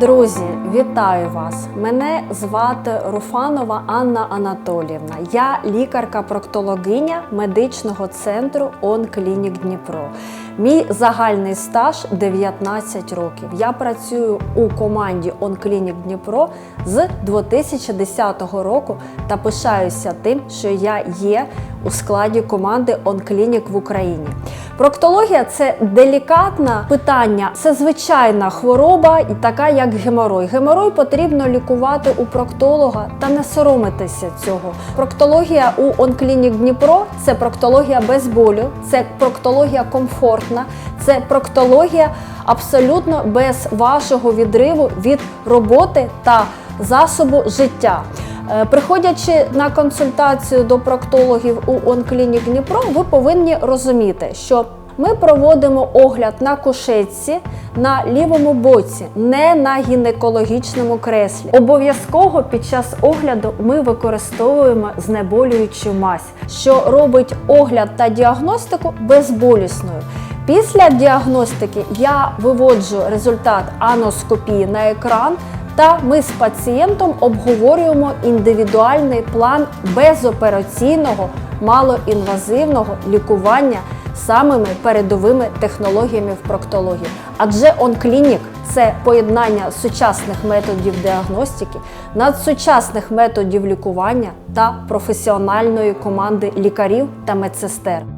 Друзі, вітаю вас! Мене звати Руфанова Анна Анатоліївна. Я лікарка-проктологиня медичного центру «Онклінік Дніпро. Мій загальний стаж 19 років. Я працюю у команді «Онклінік Дніпро з 2010 року та пишаюся тим, що я є у складі команди «Онклінік» в Україні. Проктологія це делікатне питання, це звичайна хвороба, і така як геморой. Геморой потрібно лікувати у проктолога та не соромитися цього. Проктологія у Онклінік Дніпро це проктологія без болю, це проктологія комфортна, це проктологія абсолютно без вашого відриву від роботи та засобу життя. Е, Приходячи на консультацію до проктологів у Онклінік Дніпро, ви повинні розуміти, що ми проводимо огляд на кушетці на лівому боці, не на гінекологічному креслі. Обов'язково під час огляду ми використовуємо знеболюючу мазь, що робить огляд та діагностику безболісною. Після діагностики я виводжу результат аноскопії на екран. Та ми з пацієнтом обговорюємо індивідуальний план безопераційного малоінвазивного лікування самими передовими технологіями в проктології. Адже онклінік це поєднання сучасних методів діагностики, надсучасних методів лікування та професіональної команди лікарів та медсестер.